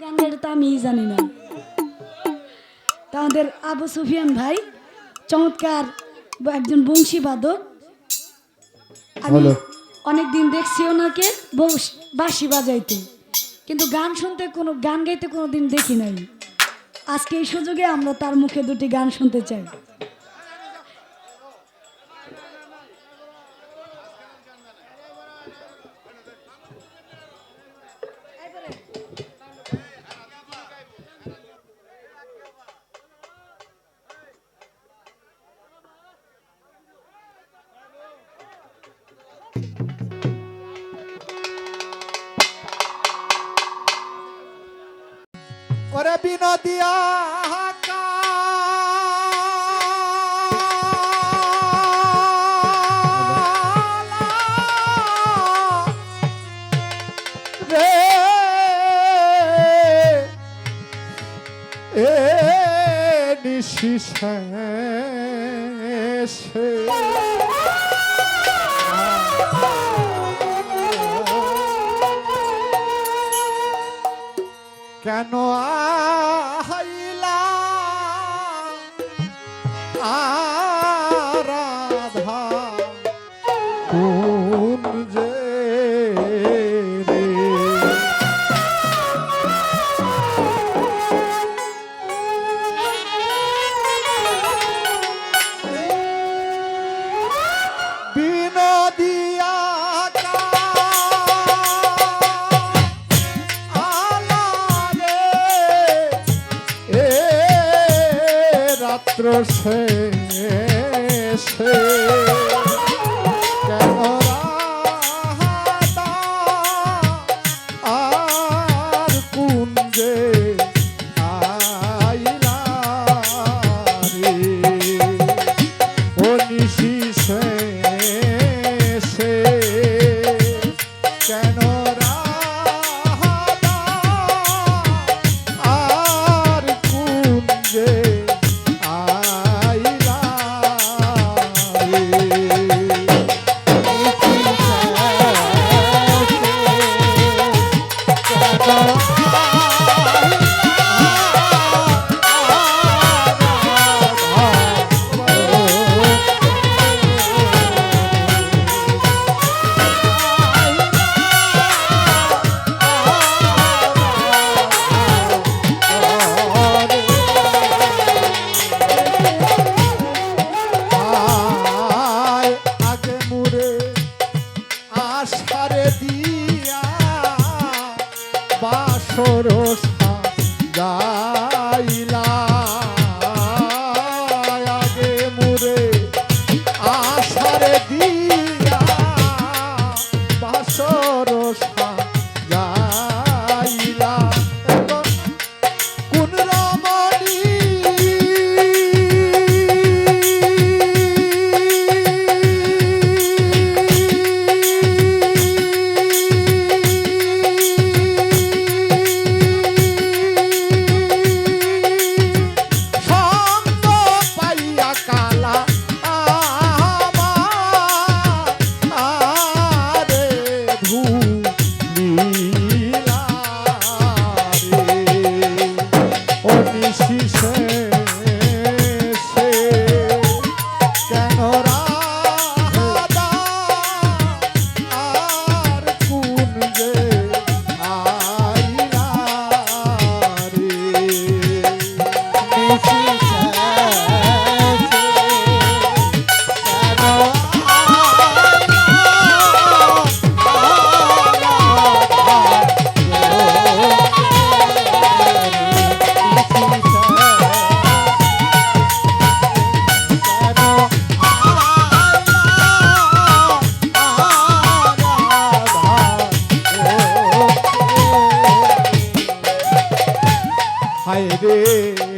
গান তো আমিই জানি না। তাদের আবু সুফিয়ান ভাই চমৎকার একজন বংশী বাদক। আমি। অনেকদিন দেখছি ওনাকে বাসি বাঁশি বাজাইতে। কিন্তু গান শুনতে কোনো গান গাইতে কোনো দিন দেখি নাই। আজকে এই সুযোগে আমরা তার মুখে দুটি গান শুনতে চাই। ওরে বিনোদিয়া নিশিসে কোন যে রাত্র শেষে কেন হায় রে।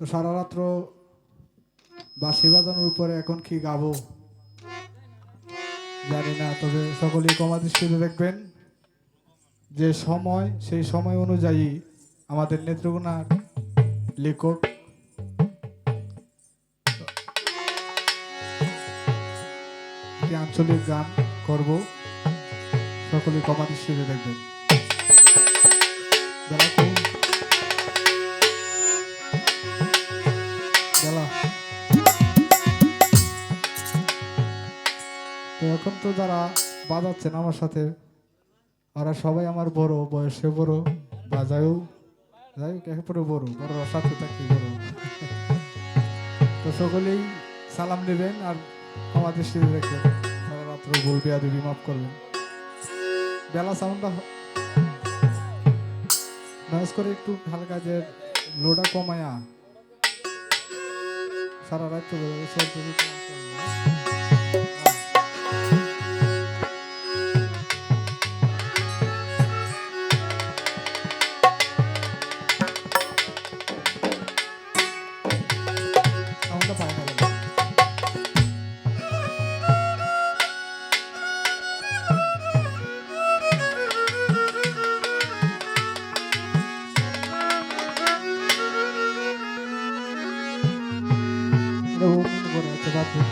তো সারা রাত্র বাঁশি বাজানোর উপরে এখন কি গাবো? জানি না, তবে সকলেই কমা দৃষ্টিতে দেখবেন যে সময়, সেই সময় অনুযায়ী আমাদের নেত্রকোনার লেখক আঞ্চলিক গান করব। সকলে কমা দৃষ্টিতে দেখবেন। এখন তো যারা বাজাচ্ছেন আমার সাথে, ওরা সবাই আমার বড়, বয়সে বড় বাজায়ও যাই হোক একেবারে বড় বড় সাথে থাকি বড়। তো সকলেই সালাম নেবেন আর আমার দৃষ্টিতে দেখবেন, সারা রাত্র বলবে আর মাফ করবেন। বেলা সাউন্ডটা নয়েজ করে একটু হালকা যে লোডা কমায়া, সারা রাত চলতে সাথে